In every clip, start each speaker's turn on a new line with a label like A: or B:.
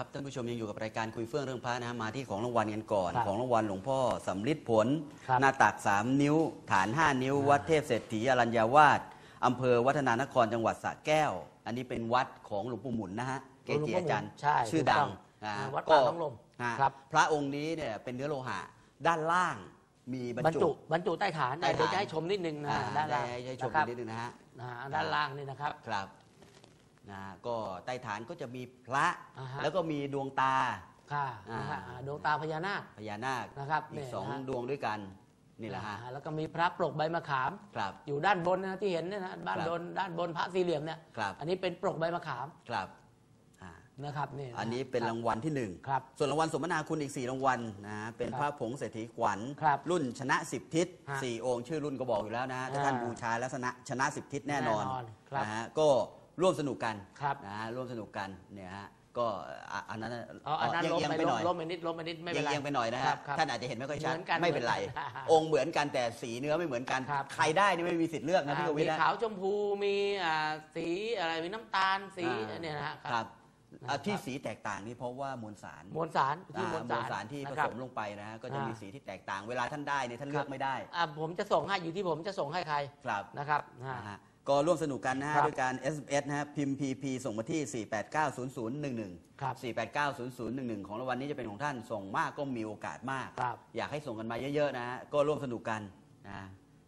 A: ครับท่านผู้ชมยังอยู่กับรายการคุยเฟื่องเรื่องพระนะฮะมาที่ของรางวัลกันก่อน
B: ครับ
A: ของรางวัลหลวงพ่อสำลิดผล
B: ครับ
A: หน้าตัก 3 นิ้ว ฐาน 5 นิ้ว วัดเทพเศรษฐีอรัญญาวาสอำเภอวัฒนานครจังหวัดสระแก้ว อันนี้เป็นวัดของหลวงปู่หมุนนะฮะเกจิอาจารย์
B: ใช่
A: ชื่อดัง
B: ถูกต้อง
A: นะ
B: อ่าวัด
A: ก็
B: ป่าท้องลม
A: นะครับ พระองค์นี้เนี่ยเป็นเนื้อโลหะด้านล่างมีบบร
B: ร
A: ร
B: ร
A: จุ
B: จุบรรจุใต้ฐาน
A: ใต้ฐาน
B: เดี๋ยวจะให้ชมนิดนึงนะ
A: อ่า
B: ด้านล่าง
A: ได้ให้ชม
B: นะค
A: กั
B: รั
A: นนิดนึงนะฮะ
B: นะฮะด้านล่างนี่นะครับ
A: ครับ นะก็ใต้ฐานก็จะมีพระ
B: อ่าฮะ
A: แล้วก็มีดวงตา
B: ค่ะ
A: อ่า
B: นะฮะอ่าดวงตาพญานาค
A: พญานาค
B: นะครับ
A: อี
B: เนี่
A: ก
B: ย
A: สอง
B: นะฮะ
A: ดวงด้วยกันนี่แหละฮะ
B: อ่าแล้วก็มีพระปลกใบมะขาม
A: ครับ
B: อยู่ด้านบนนะที่เห็นเนี่ยนะด้าน
A: ครับ
B: บนด้านบนพระสี่เหลี่ยมเนี่ย
A: ครับ
B: อันนี้เป็นปลกใบมะขาม
A: ครับอ่า
B: นะครับนี่ะ
A: อันนี้เป็นรางวัลที่หนึ่ง
B: ครับ
A: ส่วนรางวัลสมนาคุณอีก 4 รางวัลนะฮะเป็น
B: ครับ
A: พระผงเศรษฐีขวัญ
B: ครับ
A: รุ่นชนะสิบทิศ
B: ฮะ
A: สี่องค์ชื่อรุ่นก็บอกอยู่แล้วนะฮะถ้าท่าน
B: อ่า
A: บูชาแล้วชนะชนะสิบทิศแน่นอน
B: แน่นอนครับ
A: นะฮะก็ ร่วมสนุกกัน
B: ครับ
A: นะฮะร่วมสนุกกันเนี่ยฮะก็อะอันนั้น
B: อ๋ออันนั้น
A: เอียง
B: ล้ม
A: ๆ
B: ไป
A: ไปหน่อย
B: ล้มไปนิดล้มไปนิดไม่เป็นไร
A: เอียงๆไปหน่อยนะ
B: ครั
A: ฮะ
B: บครับ
A: ท่านอาจจะเห็นไม่ค่อยชัด
B: เหมือนกัน
A: ไม่เป็นไร
B: เหมือนกัน
A: องค์เหมือนกันแต่สีเนื้อไม่เหมือนกัน
B: ครับ
A: ใครได้นี่ไม่มีสิทธิ์เลือกนะพี่ก
B: อ่า
A: วิ
B: มี
A: ทย์นะ
B: ขาวชมพูมีอ่าสีอะไรมีน้ำตาลสี
A: อ่า
B: เนี่ยนะฮะ
A: ครับอะ
B: นะครับ
A: ที่สีแตกต่างนี่เพราะว่ามวลสาร
B: มวลสารที่
A: อ่าม
B: วล
A: มวล
B: สา
A: สารรที่ผ
B: นะครับ
A: สมลงไปนะฮะก็จะ
B: อ่ามี
A: มีสีที่แตกต่าง เวลาท่านได้เนี่ยท่านเลือกไม่ได้
B: อ่าผมจะส่งให้อยู่ที่ผมจะส่งให้ใคร
A: ครับ
B: นะครับอ่า
A: นะฮะ ก็ร่วมสนุกกันนะฮะ
B: ครับ
A: ด้วยการ SMS นะฮะพิมพ์ PP ส่งมาที่ 4890011
B: ครับ
A: 4890011 ของรางวัลนี้จะเป็นของท่านส่งมากก็มีโอกาสมาก
B: ครับ
A: อยากให้ส่งกันมาเยอะๆนะฮะก็ร่วมสนุกกันนะ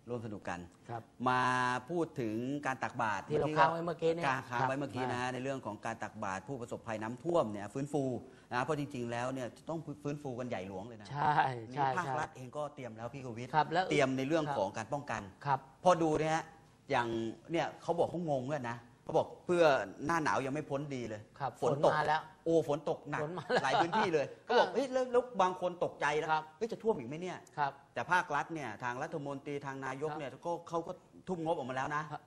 A: ร่วมสนุกกัน
B: ครับ
A: มาพูดถึงการตักบาตร
B: ที่เราค้างไว้เมื่อกี้เนี่ย
A: การค้าง
B: ครับ
A: ไว้เมื่อกี้นะฮะในเรื่องของการตักบาตรผู้ประสบภัยน้ำท่วมเนี่ยฟื้นฟูนะเพราะจริง ๆ แล้วเนี่ยจะต้องฟื้นฟูกันใหญ่หลวงเลยนะ
B: ใช่ใช่
A: นี่ภาค
B: ใช่
A: รัฐเองก็เตรียมแล้วพี่กวิทย์
B: ครับแล้ว
A: เตรียมในเรื่อง
B: ครับ
A: ของการป้องกัน
B: ครับ
A: พอดูเนี่ยฮะ อย่างเนี่ยเขาบอกเขางงเลยนะเขาบอกเพื่อหน้าหนาวยังไม่พ้นดีเลย
B: ครับ
A: ฝนตก
B: มาแล้ว
A: โอ้ฝนตกหนัก
B: ฝนมาแล้ว
A: หลายพื้นที่เลยเขาบอกเฮ้ยแล้วแล้วบางคนตกใจแล้ว
B: ครับ
A: เฮ้ยจะท่วมอีกไหมเนี่ย
B: ครับ
A: แต่ภาครัฐเนี่ยทางรัฐมนตรีทางนายก
B: ครับ
A: เนี่ยก็เขาก็ทุ่มงบออกมาแล้วนะครับ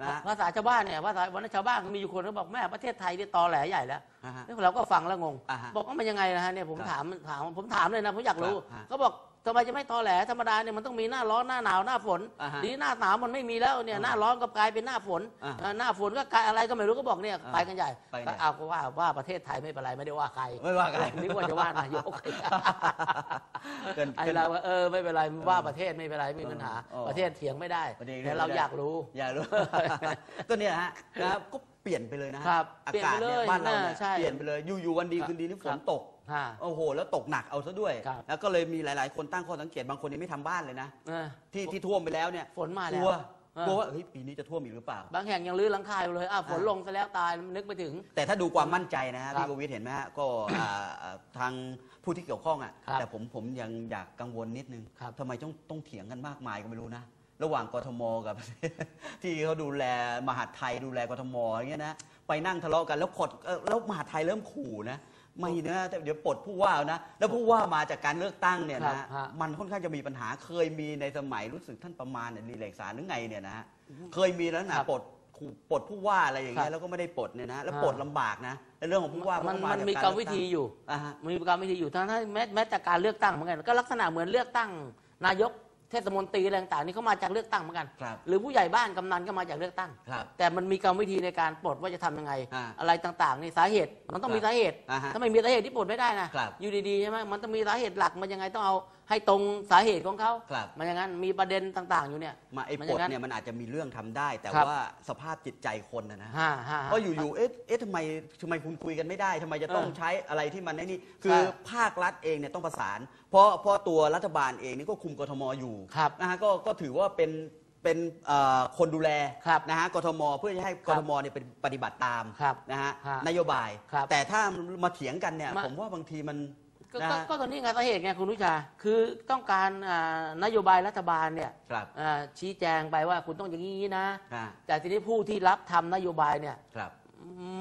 A: นะฮะ
B: ภาษาชาวบ้านเนี่ยภาษาวันนั้นชาวบ้านก็มีอยู่คนเขาบอกแม่ประเทศไทยนี่ตอแหลใหญ่แล้ว
A: อ่าฮะ
B: นี่เราก็ฟังแล้วงง
A: อ่าฮะ
B: บอกว่ามันยังไงนะฮะเนี่ยผม
A: ครับ
B: ถามถามผมถามเลยนะผมอยากรู้
A: ครับฮะ
B: เขาบอก ทำไมจะไม่ตอแหลธรรมดาเนี่ยมันต้องมีหน้าร้อนหน้าหนาวหน้าฝน
A: อ่าฮะ
B: ทีนี้หน้าหนาวมันไม่มีแล้วเนี่ยหน้าร้อนก็กลายเป็นหน้าฝน
A: อ่า
B: เอ่อหน้าฝนก็กลายอะไรก็ไม่รู้ก็บอกเนี่ย
A: อ่า
B: ไปกันใหญ่
A: ไปไหน
B: ก็เอาก็ว่าว่าประเทศไทยไม่เป็นไรไม่ได้ว่าใคร
A: ไม่ว่ากัน
B: นึกว่าจะว่านายก
A: เกิน
B: ไอ้
A: เกิน
B: เราว่าเออไม่เป็นไรว่าประเทศไม่เป็นไรไม่มีปัญหา
A: เออ
B: ประเทศเถียงไม่ได้
A: ประเทศ
B: แต่เรา
A: ไม่ได้
B: อยากรู้
A: อยากรู้ ก็เนี่ยฮะนะครับก็ เปลี่ยนไปเลยนะครับอา
B: เปลี่ยน
A: กาศ
B: ไปเล
A: เนี่ย
B: ย
A: บ้านเราเนี่ย
B: น่าใช่
A: เปลี่ยนไปเลยอยู่ๆวันดี
B: ครับ
A: คืนดีนี่ฝ
B: ครั
A: น
B: บ
A: ตก
B: ฮะ
A: โอ้โห แล้วตกหนักเอาซะด้วย
B: ครับ
A: แล้วก็เลยมีหลาย ๆ คนตั้งข้อสังเกตบางคนยังไม่ทำบ้านเลยนะ
B: เออ
A: ที่ที่ท่วมไปแล้วเนี่ย
B: ฝนมาแล้
A: ก
B: ว
A: ลัว
B: เออ
A: กลัวว่าเฮ้ยปีนี้จะท่วมอีกหรือเปล่า
B: บางแห่งยังรื้อหลังคาอยู่เลยอะฝน
A: อ่า
B: ลงซะแล้วตายนึกไม่ถึง
A: แต่ถ้าดูความมั่นใจนะฮะ
B: ครับ
A: พี่กวิทย์เห็นไหมฮะก็อ่าอ่าทางผู้ที่เกี่ยวข้องอะ
B: ครับ
A: แต่ผมผมยังอยากกังวลนิดนึง
B: ครับ
A: ทำไมต้องต้องเถียงกันมากมายก็ไม่รู้นะ ระหว่างกทมกับ ที่เขาดูแลมหาดไทยดูแลกทมอย่างเงี้ยนะไปนั่งทะเลาะกันแล้วขดเอ่อแล้วมหาดไทยเริ่มขู่นะไม่นะแต่เดี๋ยวปลดผู้ว่านะแล้วผู้ว่ามาจากการเลือกตั้งเนี่ย
B: ครั
A: นะ
B: บฮะ
A: มันค่อนข้างจะมีปัญหาเคยมีในสมัยรู้สึกท่านประมาณเนี่ยรีเลกสารหรือไงเนี่ยนะฮะเคยมีแล้วนะครับปลดขู่ปลดผู้ว่าอะไรอย่างเงี้
B: ครั
A: ย
B: บ
A: แล้วก็ไม่ได้ปลดเนี่ยนะแล้ว
B: อ่า
A: ปลดลำบากนะในเรื่องของผู้ว่า
B: มัน
A: เพราะ
B: มัน
A: ว่าา
B: มี
A: จาก
B: กรรม
A: เลื
B: วิ
A: อกตั้ง
B: ธีอยู่
A: อ่าฮะ
B: มันมีกรรมวิธีอยู่ทั้งที่แม้แม้แต่การเลือกตั้งเหมือนกันก็ลักษณะเหมือนเลือกตั้งนายก เทศมนตรีอะไรต่างๆนี่เขามาจากเลือกตั้งเหมือนกัน
A: ครับ
B: หรือผู้ใหญ่บ้านกำนันก็มาจากเลือกตั้ง
A: ครับ
B: แต่มันมีกรรมวิธีในการปลดว่าจะทำยังไง
A: อ่า
B: อะไรต่างๆนี่สาเหตุมันต้องมี
A: ครับ
B: สาเหตุ
A: อ่าฮะ
B: ถ้าไม่มีสาเหตุที่ปลดไม่ได้นะครับ อยู่ดีๆใช่ไหมมันต้องมีสาเหตุหลักมันยังไงต้องเอา ให้ตรงสาเหตุของเขา
A: ครับ
B: มันอย่างนั้นมีประเด็นต่าง ๆ อยู่เนี่ย
A: มาไอ้
B: มัน
A: ป
B: อ
A: ลด
B: ย่างนั้น
A: เนี่ยมันอาจจะมีเรื่องทำได้ แต่
B: ครับ
A: ว่าสภาพจิตใจคนนะนะ
B: ฮ่าฮ่า
A: เพราะอยู่ๆ เอ๊ะ เอ๊ะทำไมทำไมคุณคุยกันไม่ได้ ทำไมจะต้อง
B: เออ
A: ใช้อะไรที่มันไอ้นี่ คือ
B: ใช่
A: ภาครัฐเองเนี่ยต้องประสาน เพราะเพราะตัวรัฐบาลเองนี่ก็คุมกทมอยู่
B: ครับ
A: นะฮะ ก็ ก็ถือว่าเป็น เป็นเอ่อคนดูแล
B: ครับ
A: นะฮะ กทม เพื่อจะให้
B: ค
A: ก
B: รับ
A: ทมเนี่ยเป็นปฏิบัติตาม
B: ครับ
A: นะฮะ
B: ฮะ
A: นโยบาย
B: ครับ
A: แต่ถ้ามาเถียงกันเนี่ย
B: มา
A: ผมว่าบางทีมัน
B: ก็
A: นะ
B: ก็
A: ฮะ
B: ก็ตอนนี้ไงสาเหตุไงคุณนุชาคือต้องการอ่านโยบายรัฐบาลเนี่ย
A: ครับ
B: อ่าชี้แจงไปว่าคุณต้องอย่างนี้นะ
A: อ่า
B: แต่ทีนี้ผู้ที่รับทำนโยบายเนี่ย
A: ครับ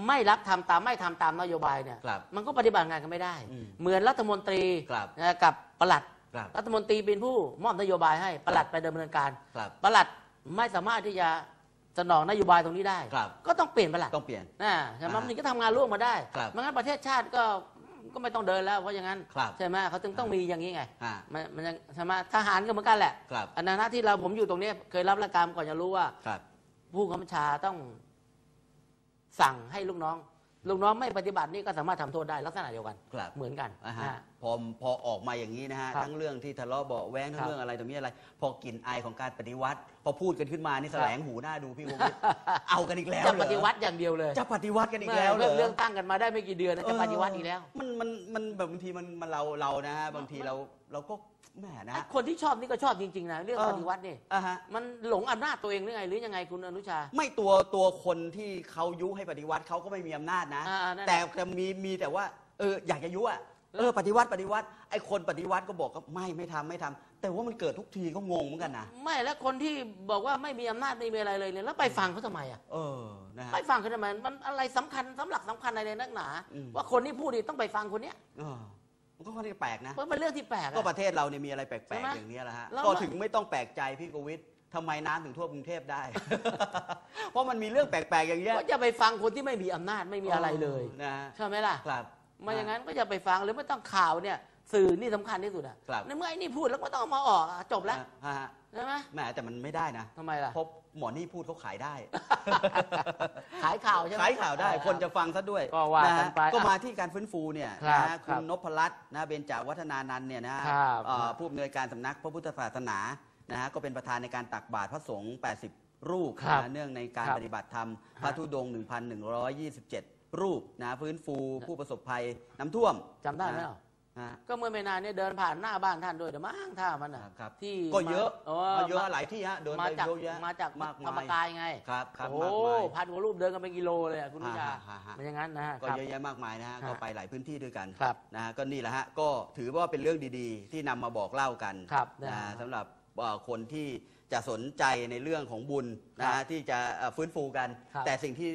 B: ไม่รับทำตามไม่ทำตามนโยบายเนี่ย
A: ครับ
B: มันก็ปฏิบัติงานกันไม่ได้
A: อืม
B: เหมือนรัฐมนตรี
A: ครับ
B: นะกับปลัด
A: ครับ
B: รัฐมนตรีเป็นผู้มอบนโยบายให้ปลัดไปดำเนินการ
A: ครับ
B: ปลัดไม่สามารถที่จะสนองนโยบายตรงนี้ได้
A: ครับ
B: ก็ต้องเปลี่ยนปลัด
A: ต้องเปลี่ยน
B: นะใช่ไหม
A: อ่า
B: มันถึงก็ทำงานร่วมมาได้
A: ครับ
B: ไม่งั้นประเทศชาติก็ ก็ไม่ต้องเดินแล้วเพราะอย่างนั้น
A: ครับ
B: ใช่ไหมเขาถึงต้องมีอย่างนี้ไง
A: อ่า
B: มันมันยังใช่ไหมทหารก็เหมือนกันแหละ
A: ครับ
B: อันนั้นหน้าที่เราผมอยู่ตรงนี้เคยรับราชการก่อนจะรู้ว่า
A: ครับ
B: ผู้กำกับชาต้องสั่งให้ลูกน้อง ลูกน้องไม่ปฏิบัตินี่ก็สามารถทำโทษได้ลักษณะเดียวกัน
A: ครับ
B: เหมือนกัน
A: อ่า
B: นะ
A: ฮะ
B: ฮะ
A: พอพอออกมาอย่างนี้นะฮะ
B: ครับ
A: ทั้งเรื่องที่ทะเลาะเบาะแว้งทั้
B: ครั
A: ง
B: บ
A: เรื่องอะไรตรงนี้อะไร พอกลิ่นอายของการปฏิวัติ พอพูดกันขึ้นมานี่แสลงหูหน้าดูพี่วงวิทย์เอากันอีกแล้ว
B: จะ
A: เหรอ
B: ปฏิวัติอย่างเดียวเลย
A: จะปฏิวัติกันอีกแล้วเหร
B: เมื่
A: อ
B: เรื่องตั้งกันมาได้ไม่กี่เดือนนะจะปฏิวัติอีกแล้ว
A: มันมันมันแบบบางทีมันมันเราเรานะฮะบางทีเรา เราก็แหมนะ
B: ไอ้คนที่ชอบนี่ก็ชอบจริง ๆ นะเรื่อง
A: เออ
B: ปฏิวัตินี่
A: อะฮะ
B: มันหลงอำนาจตัวเองหรือไงหรือยังไงคุณอนุชา
A: ไม่ตัวตัวคนที่เขายุให้ปฏิวัติเขาก็ไม่มีอำนาจนะ
B: อ่านั่นแหละ
A: แต่แต่มีมีแต่ว่าเอออยากจะยุอะเออปฏิวัติปฏิวัติไอ้คนปฏิวัติก็บอกก็ไม่ไม่ทำไม่ทำแต่ว่ามันเกิดทุกทีก็งงเหมือนกันนะ
B: ไม่แล้วคนที่บอกว่าไม่มีอำนาจไม่มีอะไรเลยเนี่ยแล้วไปฟังเขาทำไมอะ
A: เออนะฮะ
B: ไปฟังเขาทำไมมันอะไรสำคัญสำหลักสำคัญอะไรนักหนา
A: อืม
B: ว่าคนที่พูดนี่ต้องไปฟังคนเนี้ย
A: เออ มันก็ค่อนข้างแปลกนะ
B: เพราะมันเรื่องที่แปลกอะ
A: ก็ประเทศเราเนี่ยมีอะไรแป
B: ใช่
A: ลก
B: ไหม
A: ๆอย่างนี้ยแหละฮะ
B: แล้ว
A: ก็ถึงไม่ต้องแปลกใจพี่กวิทย์ทำไมน้ำถึงท่วมกรุงเทพได้ เพราะมันมีเรื่องแปลกๆอย่างเงี้ย
B: ก็จะไปฟังคนที่ไม่มีอำนาจไม่มีอะไรเลย
A: นะฮะ
B: ใช่ไหมล่ะ
A: ครับ
B: ไมาอย่างนั้นก็จะไปฟังหรือไม่ต้องข่าวเนี่ย สื่อนี่สำคัญที่สุดอะ
A: ครับ
B: ในเมื่อไอ้นี่พูดแล้วก็ต้องเอามาออกอะจบแล้ว
A: ฮะฮะ
B: ใช่ไหม
A: แหมแต่มันไม่ได้นะ
B: ทำไมล่ะ
A: เพราะ หมอนี่พูดเขาขายได้
B: ขายข่าวใช่ไหม
A: ขายข่าวได้คนจะฟังซะด้วย
B: ก็ว่ากันะ
A: ฮะ
B: ไป
A: ก็มาที่การฟื้นฟูเนี่ย
B: ครับ
A: นะฮะ
B: ค
A: คุ
B: รั
A: ณ
B: บ
A: นพรัตน์นะเบญจวัฒนานันท์เนี่ยนะฮะ
B: ครับ
A: เอ่อผู้อำนวยการสำนักพระพุทธศาสนานะฮะก็เป็นประธานในการตักบาตรพระสงฆ์80 รูป
B: ครับ
A: นะเนื่องในการ
B: ครับ
A: ปฏิบัติธรรม พระธุดงค์1,127 รูปนะฟื้นฟูผู้ประสบภัยน้ำท่วม
B: จำได้ไหม
A: นะ
B: อะ
A: ฮะ
B: ก็เมื่อไม่นานเนี่ยเดินผ่านหน้าบ้านท่านด้วยเดี๋ยวมั้งท่ามัน
A: ค
B: อะ
A: รับครับ
B: ที่
A: ก็เยอะ
B: มา
A: ก็เยอะ
B: มา
A: หลายที่ฮะเดิน
B: มา
A: ไป
B: จาก
A: เยอะแยะ
B: มาจาก
A: มาก
B: ธรรม
A: มาย
B: กายไง
A: ครับครับ
B: โอ้
A: มากมาย
B: พันกว่ารูปเดินกันเป็นกิโลเลยอะคุณวิชา
A: ฮะฮะฮะ
B: มันอย่างนั้นนะฮะ
A: ก็
B: ครับ
A: เยอะแยะมากมายนะฮะ
B: ฮะ
A: ก็ไปหลายพื้นที่ด้วยกัน
B: ครับ
A: นะฮะก็นี่แหละฮะก็ถือว่าเป็นเรื่องดีๆ ที่นำมาบอกเล่ากัน
B: ครับ
A: นะ
B: นะ
A: ฮะ
B: ฮะ
A: สำหรับเอ่อคนที่จะสนใจในเรื่องของบุญนะ
B: ครั
A: ฮะ
B: บ
A: ที่จะเอ่อฟื้นฟูกัน
B: ครับ
A: แต่สิ่งที่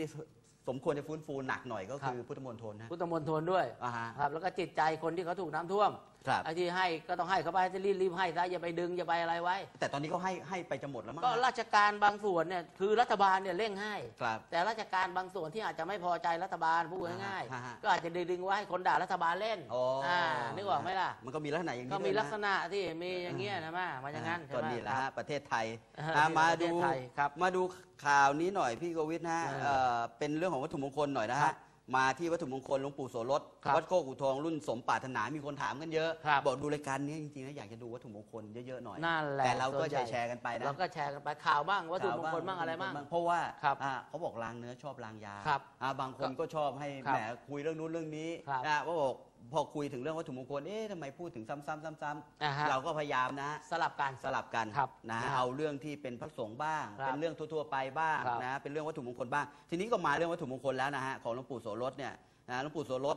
A: สมควรจะฟื้นฟูหนักหน่อยก็
B: ครับ
A: คือพุทธมณฑลนะ
B: พุทธมณฑลด้วย
A: อ่าฮะ
B: ครับแล้วก็จิตใจคนที่เขาถูกน้ำท่วม
A: ครับ
B: ไอ้ที่ให้ก็ต้องให้เขาไปจะรีบรีบให้ซะอย่าไปดึงอย่าไปอะไรไว้
A: แต่ตอนนี้ก็ให้ให้ไปจะหมดแล้วมั้ง
B: ก็
A: ฮะ
B: ราชการบางส่วนเนี่ยคือรัฐบาลเนี่ยเร่งให้
A: ครับ
B: แต่ราชการบางส่วนที่อาจจะไม่พอใจรัฐบาลพูดง่าย
A: อ่าฮะ
B: ๆก็อาจจะดึงไว้ให้คนด่ารัฐบาลเล่น
A: อ๋ออ่า
B: นึกออกไหมล่ะ
A: มันก็มีลักษณะอย่างนี้
B: ก็
A: ด้วย
B: มี
A: นะ
B: ลักษณะที่มีอย่างเงี้ยนะมามาอย่างนั้น
A: ก็
B: ใช่ไหม
A: นี่แหละ
B: ค
A: ฮะ
B: รับ
A: ประเทศไทย
B: อ่า
A: อะมา
B: ประเท
A: ดู
B: ศไทยครับ
A: มาดูข่าวนี้หน่อยพี่โกวิทนะฮะ
B: อ่า
A: เอ่อเป็นเรื่องของวัตถุมงคลหน่อยนะ
B: ครั
A: ฮะ
B: บ
A: มาที่วัตถุมงคลหลวงปู่โสรส
B: ครับ
A: วัดโคกอูทองรุ่นสมปรารถนามีคนถามกันเยอะ
B: ครับ
A: บอกดูรายการนี้จริงๆแล้วอยากจะดูวัตถุมงคลเยอะๆหน่อย
B: นั่นแหละ
A: แต่เราก็
B: ส่วนใหญ่
A: แชร์ๆกันไปนะ
B: เราก็แชร์กันไปข่าวบ้างวัตถุมงคลบ้างอะไรบ้าง
A: เพราะว่า
B: ครับ
A: อ่าเขาบอกลางเนื้อชอบลางยา
B: ครับ
A: อ่าบางคนก็ชอบให้
B: ครับ
A: แหมคุยเรื่องนู้นเรื่องนี้
B: ครับ
A: นะว่าบอก พอคุยถึงเรื่องวัตถุมงคล เอ๊ะทำไมพูดถึงซ้ำๆซ้ำ
B: อ่าฮะ
A: ๆเราก็พยายามนะ
B: สลับกัน
A: สลับกัน
B: ครับ
A: นะ
B: นะครับ
A: เอาเรื่องที่เป็นพระสงฆ์บ้าง
B: ครับ
A: เป็นเรื่องทั่วๆไปบ้าง
B: ครับ
A: นะเป็นเรื่องวัตถุมงคลบ้าง ทีนี้ก็มาเรื่องวัตถุมงคลแล้วนะฮะของหลวงปู่โสรสเนี่ยนะหลวงปู่โสรส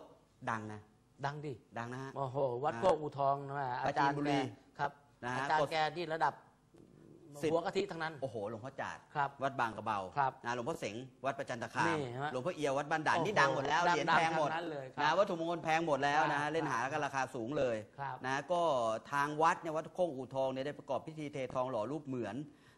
A: ดังนะ
B: ดังดิ
A: ดังนะฮะ
B: โอ้โหวัด
A: อ่า
B: โคกอูทองนะอาจารย์
A: ปราจีนบุ
B: แก
A: รี
B: ครับ
A: นะฮะ
B: อาจาร
A: ก็
B: ย์แกที่ระดับ
A: สิทธิ์
B: หัวกะทิทั้งนั้น
A: โอ้โหหลวงพ่อจาด
B: ครับ
A: วัดบางกระเบา
B: ครับ
A: นะหลวงพ่อเสงวัดประจันตคาม
B: นี่ฮะ
A: หลวงพ่อเอียววัดบ้านด่าน
B: โอ้โห
A: นี่ดังหมดแล้ว
B: ดัง
A: เหรียญ
B: ดัง
A: แพงหมด
B: ทั้งนั้นเลยครับ
A: นะวัตถุมงคลแพงหมดแล้วนะ
B: ครั
A: ฮะ
B: บ
A: เล่นหากันราคาสูงเลย
B: ครับ
A: นะก็ทางวัดเนี่ยวัดโคกอูทองเนี่ยได้ประกอบพิธีเททองหล่อรูปเหมือน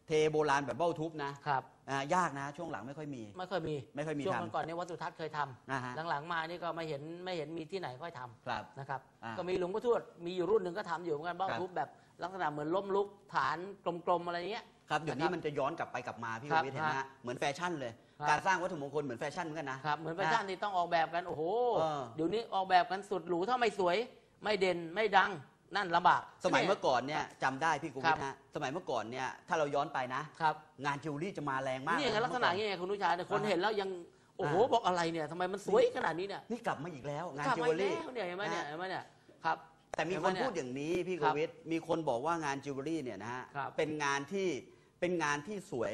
A: เทโบราณแบบเบ้าทุบนะครับอ่ายากนะ ช่วงหลังไม่ค่อยมี
B: ไม่ค่อยมี
A: ไม่ค่อยมี
B: ช่วง
A: ทำ
B: ก่อนๆเนี่ยวัดสุทัศน์เคยท
A: นะฮะำ
B: หลังๆมานี่ก็ไม่เห็นไม่เห็นมีที่ไหนค่อยทำ
A: ครับ
B: นะครับ
A: อ่า
B: ก็มีหลวงพ่อทวดมีอยู่รุ่นหนึ่งก็ทำอยู่เหมือนกันเบ้า
A: ครับ
B: ทุบแบบลักษณะเหมือนล้มลุกฐานกลมๆอะไรเงี้ย
A: ครับเดี๋ยว
B: นะ
A: นี้
B: ครับ
A: มันจะย้อนกลับไปกลับมาพี่
B: ครับ
A: วิทย์เห็นไหมฮะเหมือนแฟชั่นเลย
B: ครับ
A: การสร้างวัตถุมงคลเหมือนแฟชั่นเหมือนกันนะ ครับ
B: เหมือนแฟชั่นที่ต้องออกแบบกันโอ้โห
A: เออ
B: เดี๋ยวนี้ออกแบบกันสุดหรูถ้าไม่สวย ไม่เด่นไม่ดัง นั่นลำบาก
A: สมัยเมื่อก่อนเนี่ยจำได้พี่กุ
B: ครั
A: วิ
B: บ
A: ทย์ฮะสมัยเมื่อก่อนเนี่ยถ้าเราย้อนไปนะ
B: ครับ
A: งานจิวเวลรี่จะมาแรงมาก
B: นี่ไงลักษณะนี้ไงคุณนุชาเนี่ยคนเห็นแล้วยังโอ้โห
A: อ่า
B: บอกอะไรเนี่ยทำไมมันสวยขนาดนี้เนี่ย
A: นี่กลับมาอีกแล้ว งาน
B: กลับ
A: จิว
B: มา
A: เวล
B: อี
A: รี่
B: กแล้วเนี่ยเห็นไหมเนี่ย
A: นะ
B: เห็นไหมเนี่ยครับ
A: แต่มี
B: เห็น
A: ค
B: ไหม
A: น
B: เนี่ย
A: พูดอย่างนี้พี่
B: ค
A: กุ
B: รับ
A: วิทย์มีคนบอกว่างานจิวเวลรี่เนี่ยนะฮะ
B: ครับ
A: เป็นงานที่เป็นงานที่สวย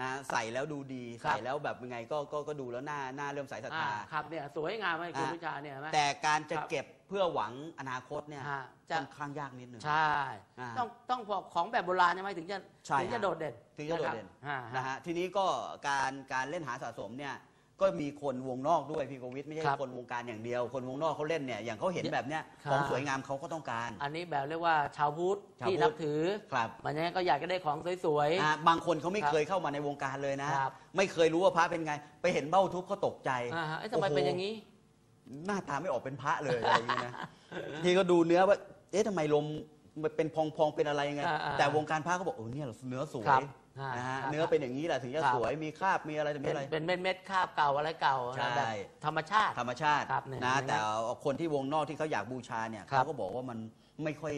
A: นะใส่แล้วดูดี
B: ครับ
A: ใส่แล้วแบบยังไงก็ก็ก็ดูแล้วหน้าหน้าเริ่มใสศรัท
B: อ่า
A: ธา
B: ครับเนี่ยสวยงามไหมคุณ
A: อ่า
B: นุชาเนี่ยเห็นไหม
A: แต่การจะ
B: ครับ
A: เก็บ เพื่อหวังอนาคตเนี่ย
B: ฮะจะ
A: ค่อนข้างยากนิดนึง
B: ใช่
A: อ่า
B: ต้องต้องบอกของแบบโบราณใช่ไหมถึงจะ
A: ใช่
B: ถึงจะ
A: ฮะ
B: โดดเด่น
A: ถึงจะโดดเด่น
B: อ่า
A: นะฮะทีนี้ก็การการเล่นหาสะสมเนี่ยก็มีคนวงนอกด้วยพี่โควิทไม่ใช่
B: ครับ
A: คนวงการอย่างเดียว คนวงนอกเขาเล่นเนี่ยอย่างเขาเห็นแบบเนี้ย
B: ครับ
A: ของสวยงามเขาก็ต้องการ
B: อันนี้แบบเรียกว่าชาวพุทธ
A: ชาว
B: ที่
A: พุทธ
B: นับถือ
A: ครับ
B: มันยังไงก็อยากจะได้ของสวย
A: อะบางคนเขาไม่
B: ครับ
A: เคยเข้ามาในวงการเลยนะ
B: ครับ
A: ไม่เคยรู้ว่าพระเป็นไง ไปเห็นเบ้าทุบเขาตกใจ
B: ๆอ่าฮะเอ๊ะทำไม
A: โโห
B: เป็นอย่างนี้
A: หน้าตาไม่ออกเป็นพระเลยอะไรอย่างเงี้ยนะทีก็ดูเนื้อว่าเอ๊ะทำไมลมมันเป็นพองๆเป็นอะไรยังไง
B: อ่าๆ
A: แต่วงการพระเขาบอกเออเนี่ยเนื้อสวย
B: ครับอ่า
A: นะฮะ
B: ครับ
A: เนื้อเป็นอย่างนี้แหละถึงจะ
B: ครับ
A: สวยมีคราบมีอะไรต่อมี
B: เป็น
A: อะไร
B: เป็นเม็ดเม็ดๆคราบเก่าอะไรเก่า
A: ใช่
B: แบบธรรมชาติ
A: ธรรมชาติ
B: ครับเนี่ย
A: นะ
B: อย่างนั้น
A: แต่คนที่วงนอกที่เขาอยากบูชาเนี่ย
B: ครับ
A: เขาก็บอกว่ามันไม่ค่อย